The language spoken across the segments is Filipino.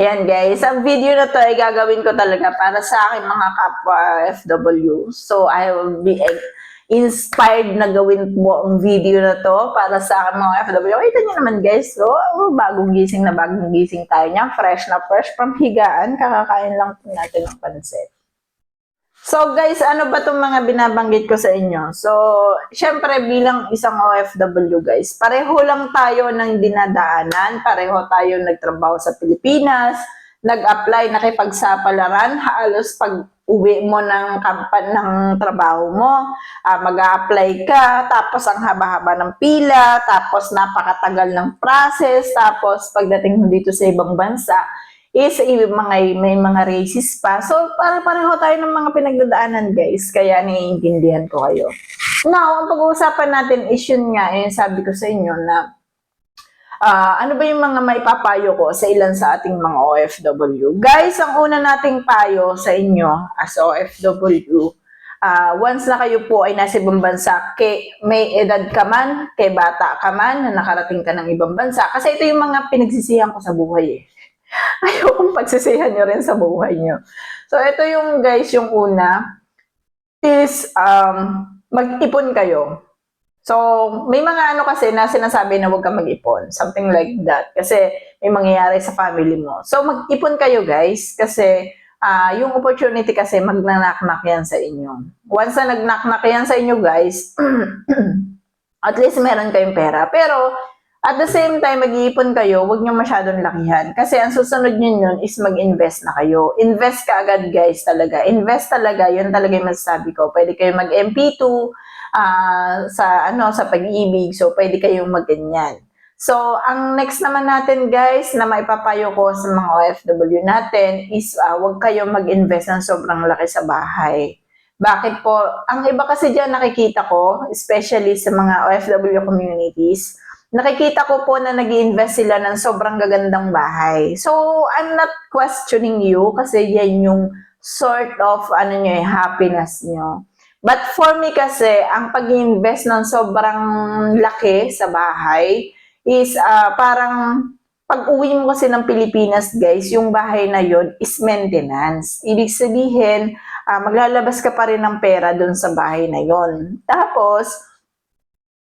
Ayan guys, ang video na to ay gagawin ko talaga para sa aking mga kapwa FW. So I will be inspired na gawin mo ang video na to para sa aking mga FW. Kita niyo naman guys, so bagong gising na bagong gising tayo niya. Fresh na fresh from higaan. Kakakain lang po natin ng pansit. So guys, ano ba itong mga binabanggit ko sa inyo? So, syempre bilang isang OFW guys, pareho lang tayo ng dinadaanan, pareho tayo nagtrabaho sa Pilipinas, nag-apply, nakipagsapalaran, halos pag uwi mo ng kampan ng trabaho mo, ah, mag-apply ka, tapos ang haba-haba ng pila, tapos napakatagal ng process, tapos pagdating mo dito sa ibang bansa, is mga, may mga racist pa. So, para-pareho tayo ng mga pinagdadaanan, guys. Kaya naiintindihan ko kayo. Now, ang pag-uusapan natin is yun nga, eh, sabi ko sa inyo na ah, ano ba yung mga maipapayo ko sa ilan sa ating mga OFW? Guys, ang una nating payo sa inyo as OFW, ah, once na kayo po ay nasa ibang bansa, kay may edad ka man, kay bata ka man, na nakarating ka ng ibang bansa. Kasi ito yung mga pinagsisihan ko sa buhay eh. Ayokong pagsisihan nyo rin sa buhay nyo. So, ito yung guys, yung una is um, mag-ipon kayo. So, may mga ano kasi na sinasabi na huwag ka mag-ipon. Something like that. Kasi may mangyayari sa family mo. So, mag-ipon kayo guys. Kasi ah, yung opportunity kasi magnanaknak yan sa inyo. Once na nagnaknak yan sa inyo guys, at least meron kayong pera. Pero, at the same time, mag-iipon kayo, huwag nyo masyadong lakihan. Kasi ang susunod nyo yun is mag-invest na kayo. Invest ka agad guys talaga. Invest talaga, yun talaga yung masasabi ko. Pwede kayo mag-MP2 ah, sa, ano, sa pag-ibig. So, pwede kayong mag-ganyan. So, ang next naman natin guys na maipapayo ko sa mga OFW natin is ah, huwag kayong mag-invest ng sobrang laki sa bahay. Bakit po? Ang iba kasi dyan nakikita ko, especially sa mga OFW communities, nakikita ko po na nag invest sila ng sobrang gagandang bahay. So, I'm not questioning you kasi yan yung sort of ano nyo, eh, happiness nyo. But for me kasi, ang pag invest ng sobrang laki sa bahay is ah, parang pag uwi mo kasi ng Pilipinas, guys, yung bahay na yon is maintenance. Ibig sabihin, ah, maglalabas ka pa rin ng pera doon sa bahay na yon. Tapos,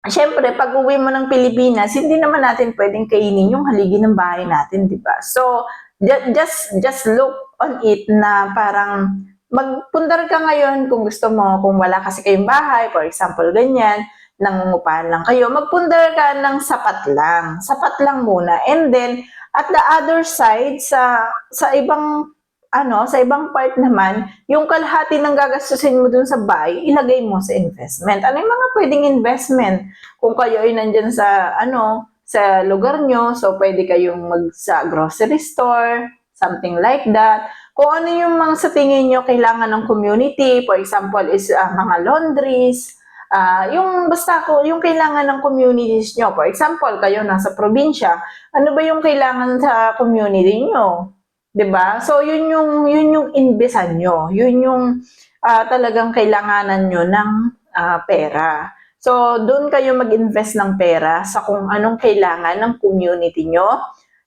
Siyempre, pag uwi mo ng Pilipinas, hindi naman natin pwedeng kainin yung haligi ng bahay natin, di ba? So, ju- just, just look on it na parang magpundar ka ngayon kung gusto mo, kung wala kasi kayong bahay, for example, ganyan, nangungupahan lang kayo, magpundar ka ng sapat lang. Sapat lang muna. And then, at the other side, sa, sa ibang ano, sa ibang part naman, yung kalahati ng gagastusin mo dun sa buy, ilagay mo sa investment. Ano yung mga pwedeng investment? Kung kayo ay nandyan sa, ano, sa lugar nyo, so pwede kayong mag sa grocery store, something like that. Kung ano yung mga sa tingin nyo kailangan ng community, for example, is ah, mga laundries, ah, yung basta ko, yung kailangan ng communities nyo. For example, kayo nasa probinsya, ano ba yung kailangan sa community nyo? 'Di ba? So yun yung yun yung inbesan nyo. Yun yung ah, talagang kailanganan nyo ng ah, pera. So doon kayo mag-invest ng pera sa kung anong kailangan ng community nyo.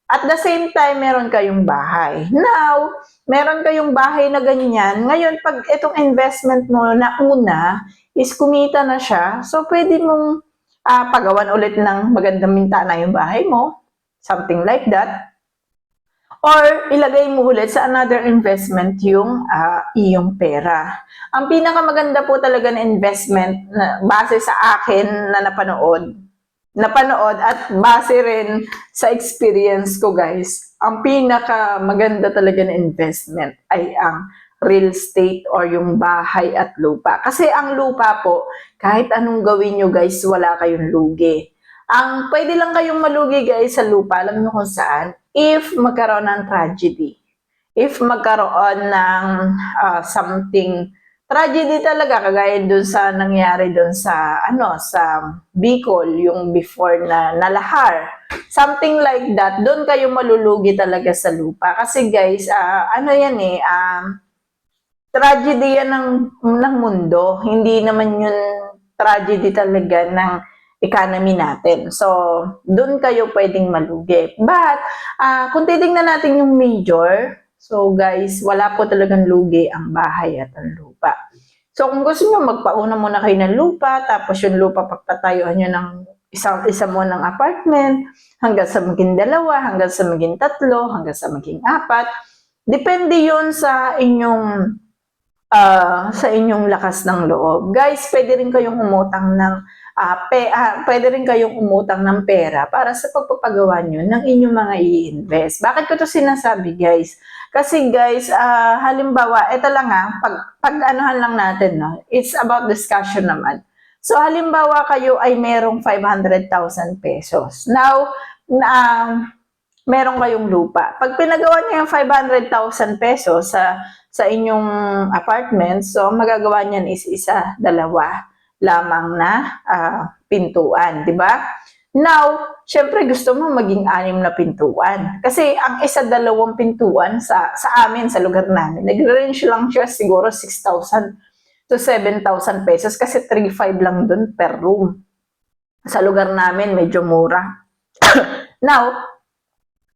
At the same time, meron kayong bahay. Now, meron kayong bahay na ganyan. Ngayon, pag itong investment mo na una is kumita na siya, so pwede mong ah, pagawan ulit ng magandang mintana yung bahay mo. Something like that. Or ilagay mo ulit sa another investment yung ah, iyong pera. Ang pinakamaganda po talaga na investment na base sa akin na napanood, napanood at base rin sa experience ko guys, ang pinakamaganda talaga na investment ay ang real estate or yung bahay at lupa. Kasi ang lupa po, kahit anong gawin nyo guys, wala kayong lugi. Ang pwede lang kayong malugi guys sa lupa, alam nyo kung saan? If magkaroon ng tragedy. If magkaroon ng ah, something tragedy talaga kagaya dun sa nangyari dun sa ano sa Bicol yung before na nalahar something like that doon kayo malulugi talaga sa lupa kasi guys ah, ano yan eh um, tragedy yan ng, ng mundo hindi naman yun tragedy talaga ng economy natin. So, doon kayo pwedeng malugi. But, ah, kung titingnan natin yung major, so guys, wala po talagang lugi ang bahay at ang lupa. So, kung gusto nyo, magpauna muna kayo ng lupa, tapos yung lupa pagpatayuan nyo ng isang isa mo ng apartment, hanggang sa maging dalawa, hanggang sa maging tatlo, hanggang sa maging apat. Depende yun sa inyong ah, sa inyong lakas ng loob. Guys, pwede rin kayong umutang ng ah, pe, ah, pwede rin kayong umutang ng pera para sa pagpapagawa nyo ng inyong mga i-invest. Bakit ko to sinasabi, guys? Kasi guys, ah, halimbawa, ito lang ah, pag, pag anuhan lang natin, no? it's about discussion naman. So, halimbawa kayo ay merong 500,000 pesos. Now, na, meron kayong lupa. Pag pinagawa niyo yung 500,000 pesos sa sa inyong apartment, so magagawa niyan is isa, dalawa lamang na ah, pintuan, di ba? Now, syempre gusto mo maging anim na pintuan. Kasi ang isa dalawang pintuan sa sa amin, sa lugar namin, nag-range lang siya siguro 6,000 to 7,000 pesos kasi 3,500 lang dun per room. Sa lugar namin, medyo mura. Now,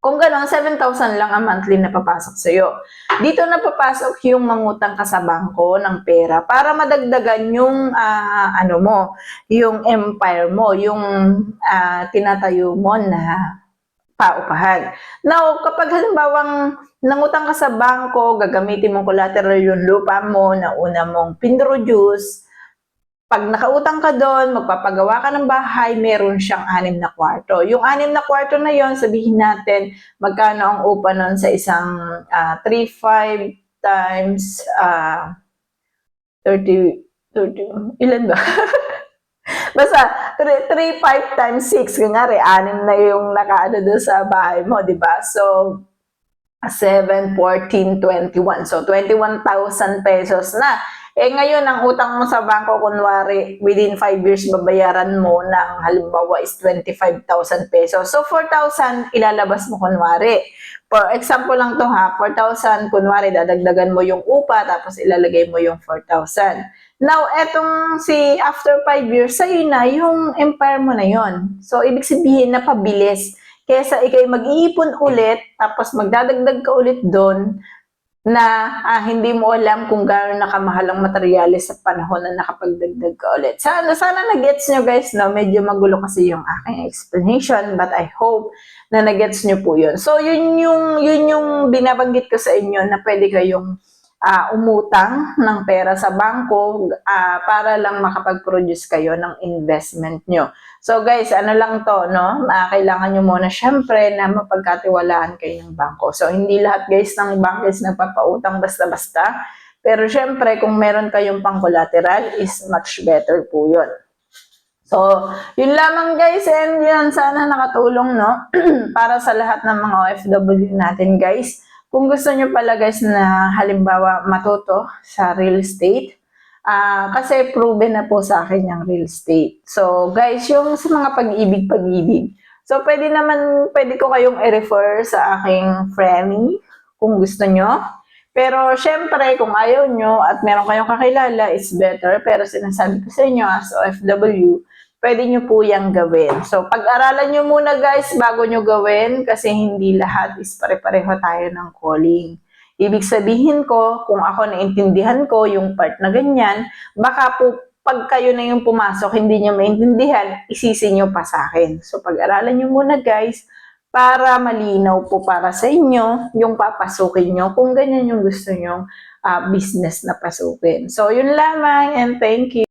kung gano'n, 7,000 lang ang monthly na papasok sa'yo. Dito na papasok yung mangutang ka sa bangko ng pera para madagdagan yung ah, ano mo, yung empire mo, yung ah, tinatayo mo na paupahan. Now, kapag halimbawang nangutang ka sa bangko, gagamitin mong collateral yung lupa mo na una mong pinroduce, pag nakautang ka doon, magpapagawa ka ng bahay, meron siyang anim na kwarto. Yung anim na kwarto na yon sabihin natin, magkano ang upa nun sa isang ah, 3-5 times ah 30, 30, ilan ba? Basta, 3, 5 times 6, kunyari, anim na yung nakaano doon sa bahay mo, di ba? So, 7, 14, 21. So, 21,000 pesos na. Eh ngayon, ang utang mo sa bangko, kunwari, within 5 years, babayaran mo ng halimbawa is 25,000 pesos. So, 4,000 ilalabas mo kunwari. For example lang to ha, 4,000, kunwari, dadagdagan mo yung upa, tapos ilalagay mo yung 4,000. Now, etong si after 5 years, sa'yo na yung empire mo na yon. So, ibig sabihin, napabilis. Kesa ikay mag-iipon ulit, tapos magdadagdag ka ulit doon, na ah, hindi mo alam kung gaano nakamahal ang materyales sa panahon na nakapagdagdag ka ulit. Sana, sana na-gets nyo guys, no? Medyo magulo kasi yung aking explanation, but I hope na na-gets nyo po yun. So, yun yung, yun yung binabanggit ko sa inyo na pwede kayong ah, umutang ng pera sa bangko ah, para lang makapag-produce kayo ng investment nyo. So guys, ano lang to, no? Ah, kailangan nyo muna syempre na mapagkatiwalaan kayo ng bangko. So hindi lahat guys ng bank is nagpapautang basta-basta. Pero syempre, kung meron kayong pang-collateral is much better po yun. So, yun lamang guys, and yun, sana nakatulong, no? Para sa lahat ng mga OFW natin guys. Kung gusto nyo pala guys na halimbawa matuto sa real estate, Ah, kasi proven na po sa akin yung real estate. So, guys, yung sa mga pag-ibig, pag-ibig. So, pwede naman, pwede ko kayong i-refer sa aking Frenny kung gusto nyo. Pero, syempre, kung ayaw nyo at meron kayong kakilala, it's better. Pero, sinasabi ko sa inyo as OFW, pwede nyo po yung gawin. So, pag-aralan nyo muna guys bago nyo gawin kasi hindi lahat is pare-pareho tayo ng calling. Ibig sabihin ko, kung ako naintindihan ko yung part na ganyan, baka po pag kayo na yung pumasok, hindi nyo maintindihan, isisi nyo pa sa akin. So, pag-aralan nyo muna guys, para malinaw po para sa inyo yung papasukin nyo kung ganyan yung gusto nyo ah, business na pasukin. So, yun lamang and thank you.